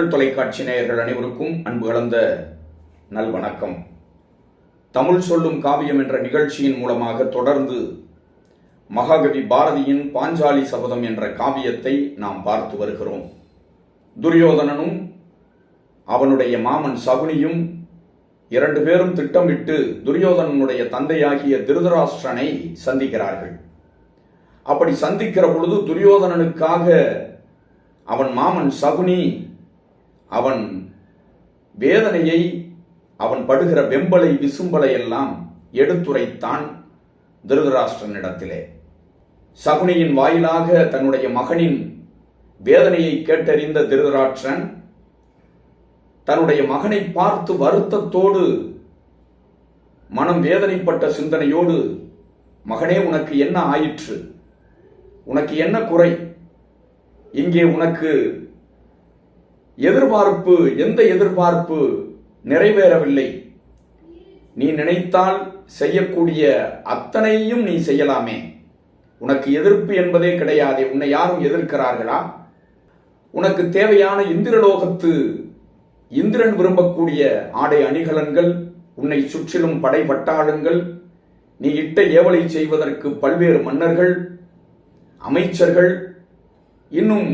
மக்கள் தொலைக்காட்சி நேயர்கள் அனைவருக்கும் அன்பு கலந்த நல்வணக்கம். தமிழ் சொல்லும் காவியம் என்ற நிகழ்ச்சியின் மூலமாக தொடர்ந்து மகாகவி பாரதியின் பாஞ்சாலி சபதம் என்ற காவியத்தை நாம் பார்த்து வருகிறோம். துரியோதனனும் அவனுடைய மாமன் சகுனியும் இரண்டு பேரும் திட்டமிட்டு துரியோதனனுடைய தந்தையாகிய திருதராஷ்டிரனை சந்திக்கிறார்கள். அப்படி சந்திக்கிற பொழுது துரியோதனனுக்காக அவன் மாமன் சகுனி அவன் வேதனையை அவன் படுகிற வெம்பலை விசும்பலை எல்லாம் எடுத்துரைத்தான் திருதராஷ்டிரனிடத்திலே. சகுனியின் வாயிலாக தன்னுடைய மகனின் வேதனையை கேட்டறிந்த திருதராஷ்டிரன் தன்னுடைய மகனை பார்த்து வருத்தத்தோடு மனம் வேதனைப்பட்ட சிந்தனையோடு மகனே உனக்கு என்ன ஆயிற்று? உனக்கு என்ன குறை? இங்கே உனக்கு எதிர்பார்ப்பு எந்த எதிர்பார்ப்பு நிறைவேறவில்லை. நீ நினைத்தால் செய்யக்கூடிய அத்தனையும் நீ செய்யலாமே. உனக்கு எதிர்ப்பு என்பதே கிடையாது. உன்னை யாரும் எதிர்க்கிறார்களா? உனக்கு தேவையான இந்திரலோகத்து இந்திரன் விரும்பக்கூடிய ஆடை அணிகலன்கள் உன்னை சுற்றிலும் படை பட்டாளங்கள் நீ இட்ட ஏவலை செய்வதற்கு பல்வேறு மன்னர்கள் அமைச்சர்கள் இன்னும்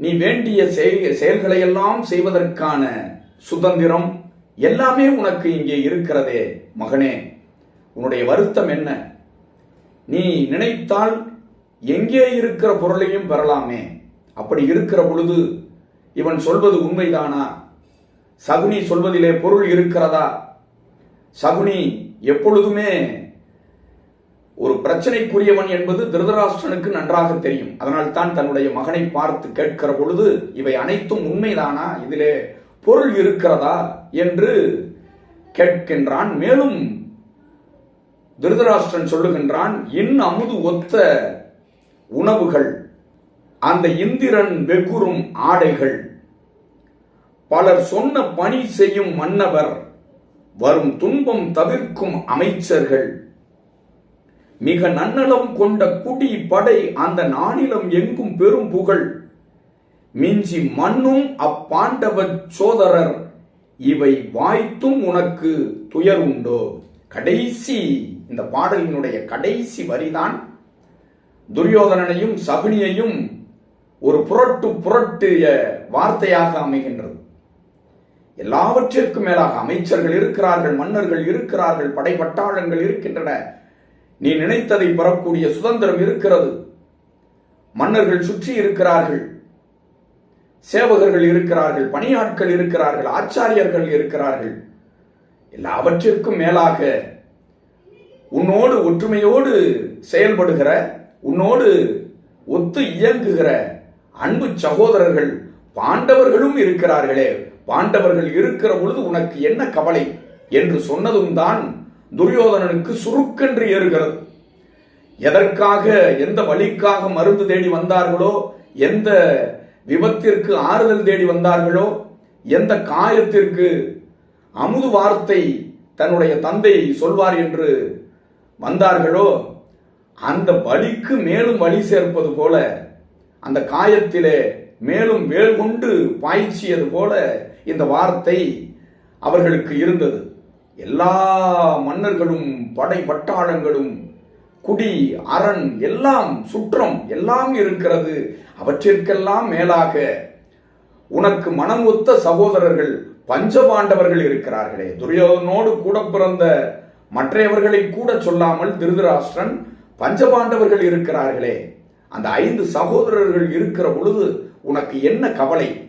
நீ வேண்டிய செயல்களை எல்லாம் செய்வதற்கான சுதந்திரம் எல்லாமே உனக்கு இங்கே இருக்கிறதே மகனே. உன்னுடைய வருத்தம் என்ன? நீ நினைத்தால் எங்கே இருக்கிற பொருளையும் பெறலாமே. அப்படி இருக்கிற பொழுது இவன் சொல்வது உண்மைதானா? சகுனி சொல்வதிலே பொருள் இருக்கிறதா? சகுனி எப்பொழுதுமே ஒரு பிரச்சனைக்குரியவன் என்பது திருதராஷ்டிரனுக்கு நன்றாக தெரியும். அதனால் தான் தன்னுடைய மகனை பார்த்து கேட்கிற பொழுது இவை அனைத்தும் உண்மைதானா? இதிலே பொருள் இருக்கிறதா? என்று கேட்கின்றான். மேலும் திருதராஷ்டிரன் சொல்லுகின்றான் இன் அமுது ஒத்த உணவுகள் அந்த இந்திரன் வெகுறும் ஆடைகள். பலர் சொன்ன பணி செய்யும் மன்னவர் வரும் துன்பம் தவிர்க்கும் அமைச்சர்கள். மிக நன்னலம் கொண்ட குடி படை அந்த நானிலம் எங்கும் பெரும் புகழ். மிஞ்சி மண்ணும் அப்பாண்டவ சோதரர் இவை வாய்த்தும் உனக்கு துயர் உண்டோ? கடைசி இந்த பாடலினுடைய கடைசி வரிதான். துரியோதனனையும் சகுனியையும் ஒரு புரட்டு புரட்டிய வார்த்தையாக அமைகின்றது. எல்லாவற்றிற்கும் மேலாக அமைச்சர்கள் இருக்கிறார்கள் மன்னர்கள் இருக்கிறார்கள் படைப்பட்டாளங்கள் இருக்கின்றன. நீ நினைத்ததை பெறக்கூடிய சுதந்திரம் இருக்கிறது. மன்னர்கள் சுற்றி இருக்கிறார்கள். சேவகர்கள் இருக்கிறார்கள் பணியாட்கள் இருக்கிறார்கள் ஆச்சாரியர்கள் இருக்கிறார்கள். எல்லாவற்றிற்கும் மேலாக உன்னோடு ஒற்றுமையோடு செயல்படுகிற உன்னோடு ஒத்து இயங்குகிற அன்பு சகோதரர்கள் பாண்டவர்களும் இருக்கிறார்களே. பாண்டவர்கள் இருக்கிற பொழுது உனக்கு என்ன கவலை? என்று சொன்னதும் தான் துரியோதனனுக்கு சுருக்கென்று ஏறுகிறது. எதற்காக எந்த வழிக்காக மருந்து தேடி வந்தார்களோ எந்த விபத்திற்கு ஆறுதல் தேடி வந்தார்களோ எந்த காயத்திற்கு அமுது வார்த்தை தன்னுடைய தந்தை சொல்வார் என்று வந்தார்களோ அந்த வழிக்கு மேலும் வழி சேர்ப்பது போல அந்த காயத்திலே மேலும் வேல் கொண்டு பாய்ச்சியது போல இந்த வார்த்தை அவர்களுக்கு இருந்தது. எல்லா மன்னர்களும் படை பட்டாளங்களும் குடி அரண் எல்லாம் சுற்றம் எல்லாம் இருக்கிறது. அவற்றிற்கெல்லாம் மேலாக உனக்கு மனம் ஒத்த சகோதரர்கள் பஞ்சபாண்டவர்கள் இருக்கிறார்களே. துரியோதனோடு கூட பிறந்த மற்றையவர்களை கூட சொல்லாமல் திருதராஷ்டிரன் பஞ்சபாண்டவர்கள் இருக்கிறார்களே. அந்த ஐந்து சகோதரர்கள் இருக்கிற பொழுது உனக்கு என்ன கவலை?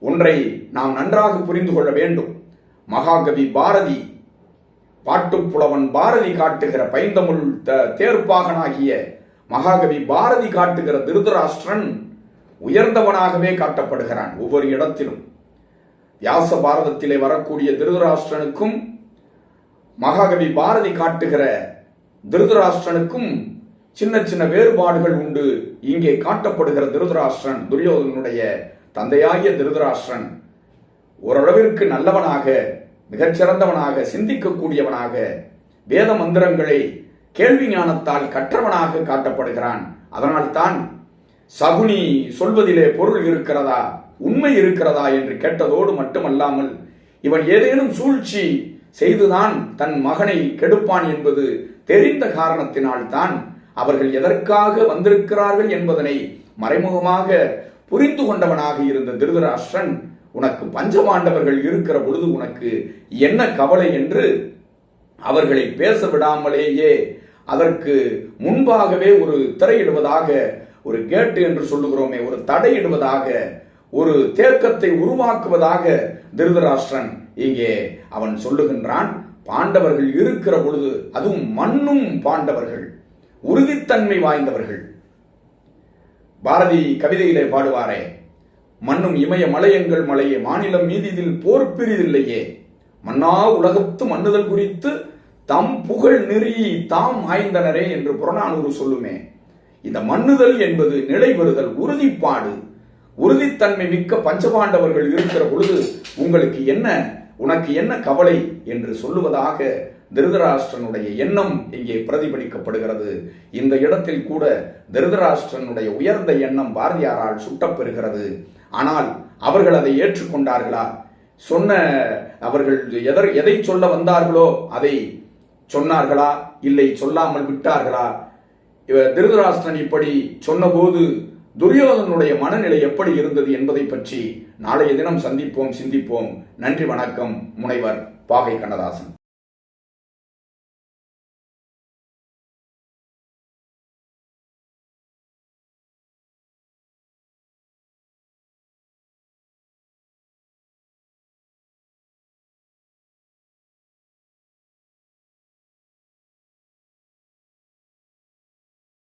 ஒன்றை நாம் நன்றாக புரிந்து கொள்ள வேண்டும். மகாகவி பாரதி பாட்டுப்புலவன் பாரதி காட்டுகிற பைந்தமிழ் த- தேர்ப்பாகனாகிய மகாகவி பாரதி காட்டுகிற திருதராஷ்டிரன் உயர்ந்தவனாகவே காட்டப்படுகிறான் ஒவ்வொரு இடத்திலும். வியாச பாரதத்திலே வரக்கூடிய திருதராஷ்டிரனுக்கும் மகாகவி பாரதி காட்டுகிற திருதராஷ்டிரனுக்கும் சின்ன சின்ன வேறுபாடுகள் உண்டு. இங்கே காட்டப்படுகிற திருதராஷ்டிரன் துரியோதனுடைய தந்தையாகிய திருதராஷ்டிரன் ஓரளவிற்கு நல்லவனாக மிகச்சிறந்தவனாக சிந்திக்கக்கூடியவனாக வேத மந்திரங்களை கேள்வி ஞானத்தால் கற்றவனாக காட்டப்படுகிறான். அதனால்தான் சகுனி சொல்வதிலே பொருள் இருக்கிறதா உண்மை இருக்கிறதா என்று கேட்டதோடு மட்டுமல்லாமல் இவன் ஏதேனும் சூழ்ச்சி செய்துதான் தன் மகனை கெடுப்பான் என்பது தெரிந்த காரணத்தினால் தான் அவர்கள் எதற்காக வந்திருக்கிறார்கள் என்பதனை மறைமுகமாக புரிந்து கொண்டவனாக இருந்த திருதராஷ்டிரன் உனக்கு பஞ்சமாண்டவர்கள் இருக்கிற பொழுது உனக்கு என்ன கவலை என்று அவர்களை பேச விடாமலேயே அதற்கு முன்பாகவே ஒரு திரையிடுவதாக ஒரு கேட்டு என்று சொல்லுகிறோமே ஒரு தடையிடுவதாக ஒரு தேக்கத்தை உருவாக்குவதாக திருதராஷ்டிரன் இங்கே அவன் சொல்லுகின்றான். பாண்டவர்கள் இருக்கிற பொழுது அதுவும் மண்ணும் பாண்டவர்கள் உறுதித்தன்மை வாய்ந்தவர்கள். பாரதி கவிதையிலே பாடுவாரே மண்ணும் இமய மலையங்கள் மலையே மாநிலம் மீதிதில் போர் பிரிதில்லையே. மன்னா உலகத்து மன்னுதல் குறித்து தம் புகழ் நெறி தாம் ஆய்ந்தனரே என்று புறநானூறு சொல்லுமே. இந்த மன்னுதல் என்பது நிலை வருதல் உறுதிப்பாடு. உறுதித்தன்மை மிக்க பஞ்சபாண்டவர்கள் இருக்கிற பொழுது உங்களுக்கு என்ன உனக்கு என்ன கவலை என்று சொல்லுவதாக திருதராஷ்டிரனுடைய எண்ணம் இங்கே பிரதிபலிக்கப்படுகிறது. இந்த இடத்தில் கூட திருதராஷ்டிரனுடைய உயர்ந்த எண்ணம் பாரதியாரால் சுட்டப்பெறுகிறது. ஆனால் அவர்கள் அதை ஏற்றுக்கொண்டார்களா? சொன்ன அவர்கள் எதர் எதை சொல்ல வந்தார்களோ அதை சொன்னார்களா? இல்லை சொல்லாமல் விட்டார்களா? திருதராஷ்டிரன் இப்படி சொன்னபோது துரியோதனுடைய மனநிலை எப்படி இருந்தது என்பதை பற்றி நாளைய தினம் சந்திப்போம் சிந்திப்போம். நன்றி வணக்கம் முனைவர் பாகை கண்ணதாசன்.